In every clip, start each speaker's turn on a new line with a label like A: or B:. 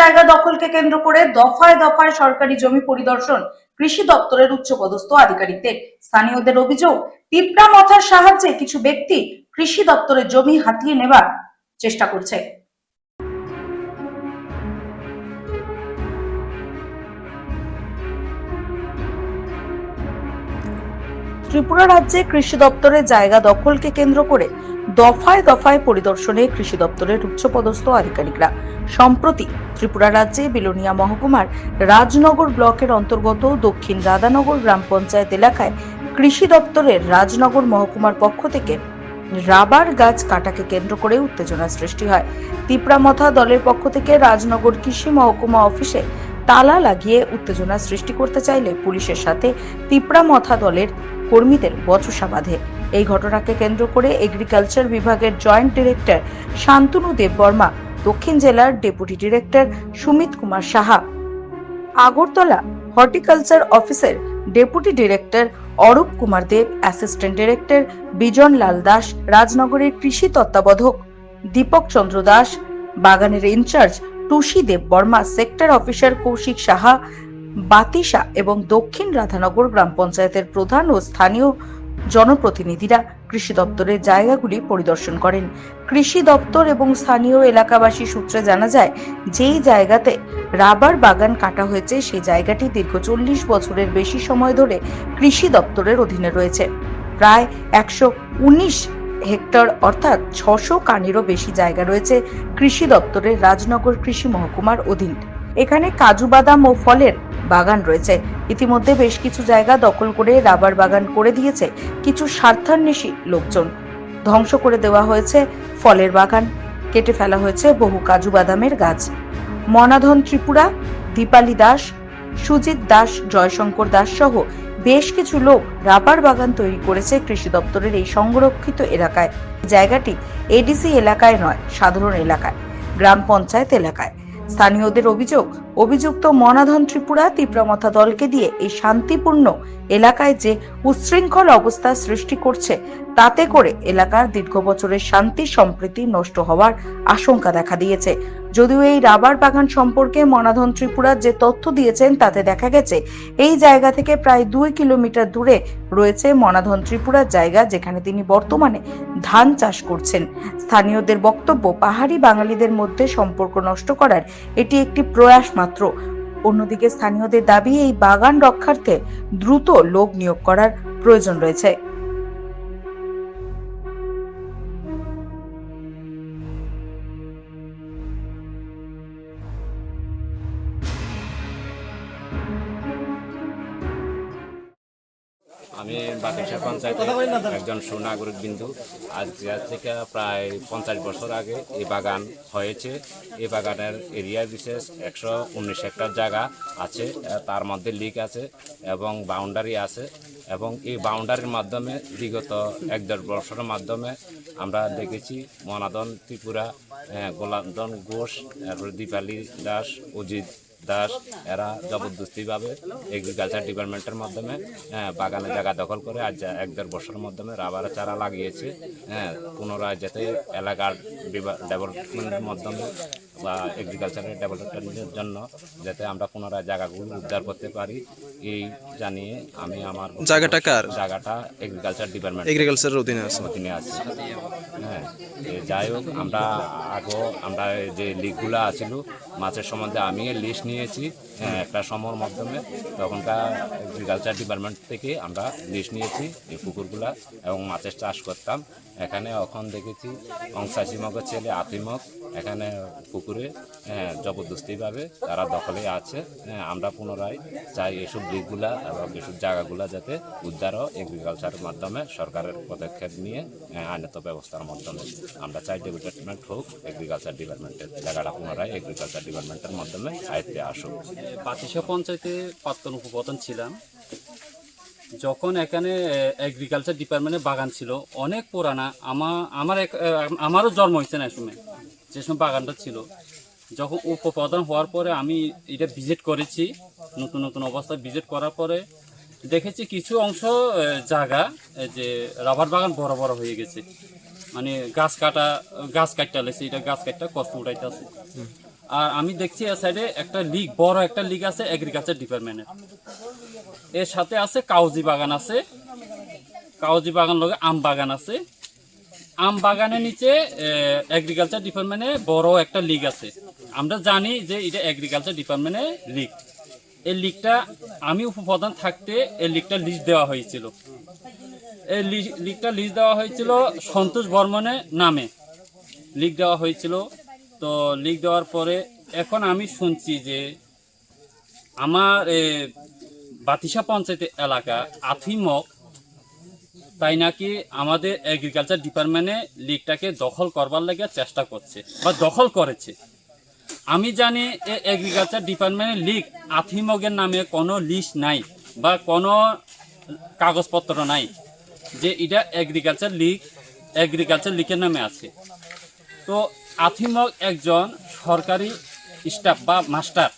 A: জায়গা দখলকে কেন্দ্র করে দফায় দফায় সরকারি জমি পরিদর্শন কৃষি দপ্তরের উচ্চপদস্থ আধিকারিকদের। স্থানীয়দের অভিযোগ, পিঁপড়া মথার সাহায্যে কিছু ব্যক্তি কৃষি দপ্তরের জমি হাতিয়ে নেবার চেষ্টা করছে। ত্রিপুরা রাজ্যে কৃষি দপ্তরের জায়গা দখলকে কেন্দ্র করে দফায় দফায় পরিদর্শনে কৃষি দপ্তরের উচ্চপদস্থ আধিকারিকরা। সম্প্রতি ত্রিপুরা রাজ্যে বিলোনিয়া মহকুমার রাজনগর ব্লকের অন্তর্গত দক্ষিণ রাধানগর গ্রাম পঞ্চায়েত এলাকায় কৃষি দপ্তরের রাজনগর মহকুমার পক্ষ থেকে রাবার গাছ কাটাকে কেন্দ্র করে উত্তেজনা সৃষ্টি হয়। তিপ্রামথা দলের পক্ষ থেকে রাজনগর কৃষি মহকুমা অফিসে তালা লাগিয়ে উত্তেজনা সৃষ্টি করতে চাইলে পুলিশের সাথে তিপ্রামথা দলের কর্মীদের বচসা বাঁধে। এই ঘটনাকে কেন্দ্র করে এগ্রিকালচার বিভাগের জয়েন্ট ডিরেক্টর শান্তনু দেববর্মা, দক্ষিণ জেলার deputy director Sumit Kumar Saha, Agartala horticulture অফিসের deputy director Arup Kumar Deb, assistant director Bijan Lal Das, রাজনগরের কৃষি তত্ত্বাবধক দীপক চন্দ্র দাস, বাগানের in charge Tusi Deb Barma sector officer Kaushik Saha, Batisa এবং দক্ষিণ রাধানগর গ্রাম পঞ্চায়েতের প্রধান ও স্থানীয় জনপ্রতিনিধিরা কৃষি দপ্তরের জায়গাগুলি পরিদর্শন করেন। কৃষি দপ্তর এবং স্থানীয় এলাকাবাসী সূত্রে জানা যায়, যেই জায়গাতে রাবার বাগান কাটা হয়েছে, সেই জায়গাটি দীর্ঘ চল্লিশ বছরের বেশি সময় ধরে কৃষি দপ্তরের অধীনে রয়েছে। প্রায় একশো উনিশ হেক্টর অর্থাৎ ছশো কানেরও বেশি জায়গা রয়েছে কৃষি দপ্তরের রাজনগর কৃষি মহকুমার অধীন। এখানে কাজু বাদাম ও ফলের বাগান রয়েছে। ইতিমধ্যে বেশ কিছু জায়গা দখল করে রাবার বাগান করে দিয়েছে কিছু স্বার্থান্বেষী লোকজন। ধ্বংস করে দেওয়া হয়েছে ফলের বাগান, কেটে ফেলা হয়েছে বহু কাজু বাদামের গাছ। মনাধন ত্রিপুরা, দীপালি দাস, সুজিত দাস, জয়শঙ্কর দাস সহ বেশ কিছু লোক রাবার বাগান তৈরি করেছে কৃষি দপ্তরের এই সংরক্ষিত এলাকায়। জায়গাটি এডিসি এলাকায় নয়, সাধারণ এলাকায়, গ্রাম পঞ্চায়েত এলাকায়। স্থানীয়দের অভিযোগ অভিযুক্ত মনাধন ত্রিপুরা তীব্রমথা দলকে দিয়ে এই শান্তিপূর্ণ এলাকায় যে উচ্ছৃঙ্খল অবস্থা সৃষ্টি করছে, তাতে করে এলাকার দীর্ঘ বছরের শান্তি সম্প্রীতি নষ্ট হওয়ার আশঙ্কা দেখা দিয়েছে। যদিও এই রাবার বাগান সম্পর্কে মনাধন ত্রিপুরার যে তথ্য দিয়েছেন, তাতে দেখা গেছে, এই জায়গা থেকে প্রায় দুই কিলোমিটার দূরে রয়েছে মনাধন ত্রিপুরার জায়গা, যেখানে তিনি বর্তমানে ধান চাষ করছেন। স্থানীয়দের বক্তব্য, পাহাড়ি বাঙালিদের মধ্যে সম্পর্ক নষ্ট করার এটি একটি প্রয়াস মাত্র। অন্যদিকে স্থানীয়দের দাবি এই বাগান রক্ষার্থে দ্রুত লোক নিয়োগ করার প্রয়োজন রয়েছে।
B: আমি বাতিসা পঞ্চায়েতের একজন সুনাগরিক বিন্দু। আজ থেকে প্রায় পঞ্চাশ বছর আগে এই বাগান হয়েছে। এই বাগানের এরিয়া বিশেষ একশো উনিশ হেক্টর জায়গা আছে তার মধ্যে লিক আছে এবং বাউন্ডারি আছে এবং এই বাউন্ডারির মাধ্যমে বিগত এক দেড় বছরের মাধ্যমে আমরা দেখেছি মনাদন ত্রিপুরা আহ, গোলান্দন ঘোষ তারপরে দীপালি দাস অজিত দাস এরা জবরদস্তিভাবে এগ্রিকালচার ডিপার্টমেন্টের মাধ্যমে হ্যাঁ, বাগানে জায়গা দখল করে আজ এক দেড় বছরের মাধ্যমে রাবার চারা লাগিয়েছে হ্যাঁ পুনরায় যাতে এলাকার ডেভেলপমেন্টের মাধ্যমে বা এগ্রিকালচারের ডেভেলপমেন্টের জন্য যাতে আমরা পুনরায় জায়গাগুলো উদ্ধার করতে পারি এই জানিয়ে আমি আমার
C: জায়গাটা কার?
B: জায়গাটা এগ্রিকালচার ডিপার্টমেন্ট
C: এগ্রিকালচারের অধীনে আছে।
B: অধীনে আছে। হ্যাঁ যাই হোক আমরা আগো আমরা যে লিগগুলো আছিল মাছের সম্বন্ধে আমি লিস্ট নিয়েছি হ্যাঁ, একটা সময়ের মাধ্যমে। তখনকার এগ্রিকালচার ডিপার্টমেন্ট থেকে আমরা লিস্ট নিয়েছি এই পুকুরগুলা এবং মাছের চাষ করতাম। এখানে এখন দেখেছি অংশাসীমকের ছেলে আতিমক এখানে পুকুরে হ্যাঁ, জবরদস্তিভাবে তারা দখলে আছে। হ্যাঁ, আমরা পুনরায় চাই এসব দিকগুলা এবং এসব জায়গাগুলা যাতে উদ্ধার ও এগ্রিকালচারের মাধ্যমে সরকারের পদক্ষেপ নিয়ে হ্যাঁ, আইনত ব্যবস্থার মাধ্যমে। আমরা চাই ডেভেলপমেন্ট হোক এগ্রিকালচার ডিপার্টমেন্টের জায়গাটা পুনরায় এগ্রিকালচার ডিপার্টমেন্টের মাধ্যমে আয়ত্তে আসুক।
D: পাতিসা পঞ্চায়েতে প্রাক্তন উপপ্রধান ছিলাম। যখন এখানে এগ্রিকালচার ডিপার্টমেন্টে বাগান ছিল অনেক পুরানা আমার আমার আমারও জন্ম হয়েছে না সময়। যে সময় বাগানটা ছিল। যখন উপপ্রধান হওয়ার পরে আমি এটা ভিজিট করেছি, নতুন নতুন অবস্থায় ভিজিট করার পরে দেখেছি কিছু অংশ জায়গা যে রাবার বাগান বড় বড় হয়ে গেছে। মানে গাছ কাটা, গাছ কাটতে লেছে এটা গাছ কাটতে কষ্ট উঠাইতে আছে আর আমি দেখছি এ সাইডে একটা লিগ বড় একটা লিগ আছে এগ্রিকালচার ডিপার্টমেন্টের এর। সাথে আছে কাউজি বাগান আছে। কাউজি বাগান লগে আম বাগান আছে। আম বাগানের নিচে এগ্রিকালচার ডিপার্টমেন্টে বড় একটা লিগ আছে। আমরা জানি যে এটা এগ্রিকালচার ডিপার্টমেন্টের লিগ এই লিগটা আমি উপপ্রধান থাকতে এই লিগটা লিস্ট দেওয়া হয়েছিল। এই লিগটা লিস্ট দেওয়া হয়েছিল সন্তোষ বর্মনের নামে। লিগ দেওয়া হয়েছিল। তো লিগ দেওয়ার পরে এখন আমি শুনছি যে আমার বাতিসা পঞ্চায়েত এলাকা, আথিমক তাই নাকি আমাদের এগ্রিকালচার ডিপার্টমেন্টে লিগটাকে দখল করবার লাগে চেষ্টা করছে বা দখল করেছে? আমি জানি এ এগ্রিকালচার ডিপার্টমেন্টের লিগ আথিমগের নামে কোনো লিস্ট নাই বা কোনো কাগজপত্র নাই যে এটা এগ্রিকালচার লিগ এগ্রিকালচার লিগের নামে আছে। তো আথিমগ একজন সরকারি স্টাফ বা মাস্টার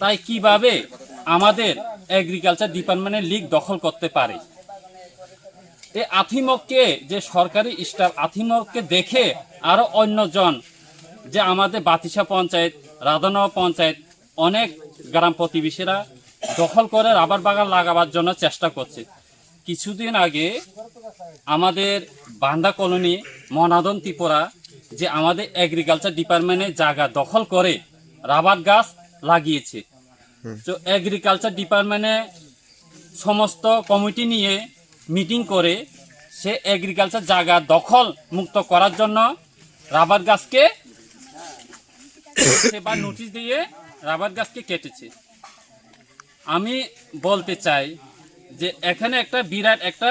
D: তাই কীভাবে আমাদের এগ্রিকালচার ডিপার্টমেন্টের লিগ দখল করতে পারে? এই আথিমককে যে সরকারি স্টাফ আথিমককে দেখে আরও অন্যজন যে আমাদের বাতিসা পঞ্চায়েত রাধানগর পঞ্চায়েত অনেক গ্রাম প্রতিবেশীরা দখল করে রাবার বাগান লাগাবার জন্য চেষ্টা করছে। কিছুদিন আগে আমাদের বান্দা কলোনি মনাদন ত্রিপুরা যে আমাদের এগ্রিকালচার ডিপার্টমেন্টের জায়গা দখল করে রাবার গাছ লাগিয়েছে। তো এগ্রিকালচার ডিপার্টমেন্টে সমস্ত কমিটি নিয়ে মিটিং করে সে এগ্রিকালচার জায়গা দখল মুক্ত করার জন্য রাবার গাছকে সেবার নোটিশ দিয়ে রাবার গাছকে কেটেছে। আমি বলতে চাই যে এখানে একটা বিরাট একটা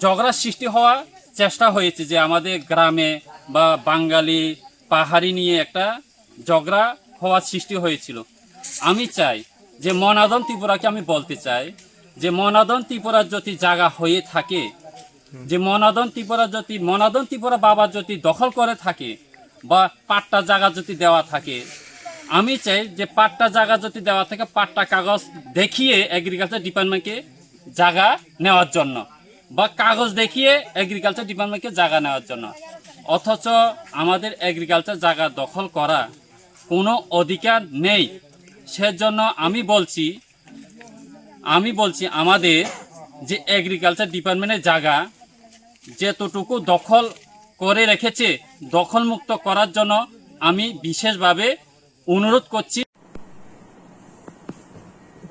D: ঝগড়ার সৃষ্টি হওয়া চেষ্টা হয়েছে যে আমাদের গ্রামে বা বাঙালি পাহাড়ি নিয়ে একটা ঝগড়া হওয়ার সৃষ্টি হয়েছিল। আমি চাই যে মনাদন ত্রিপুরাকে আমি বলতে চাই যে মনাদন ত্রিপুরার যদি জায়গা হয়ে থাকে, যে মনাদন ত্রিপুরা যদি মনাদন ত্রিপুরা বাবা যদি দখল করে থাকে বা পাট্টা জায়গা যদি দেওয়া থাকে। আমি চাই যে পাট্টা জায়গা যদি দেওয়া থাকে পাট্টা কাগজ দেখিয়ে এগ্রিকালচার ডিপার্টমেন্টকে জায়গা নেওয়ার জন্য বা কাগজ দেখিয়ে এগ্রিকালচার ডিপার্টমেন্টকে জায়গা নেওয়ার জন্য। অথচ আমাদের এগ্রিকালচার জায়গা দখল করা কোনো অধিকার নেই। সেজন্য আমি বলছি আমি বলছি আমাদের যে এগ্রিকালচার ডিপার্টমেন্টের জায়গা যেতটুকু দখল করে রেখেছে, দখলমুক্ত করার জন্য আমি বিশেষভাবে অনুরোধ করছি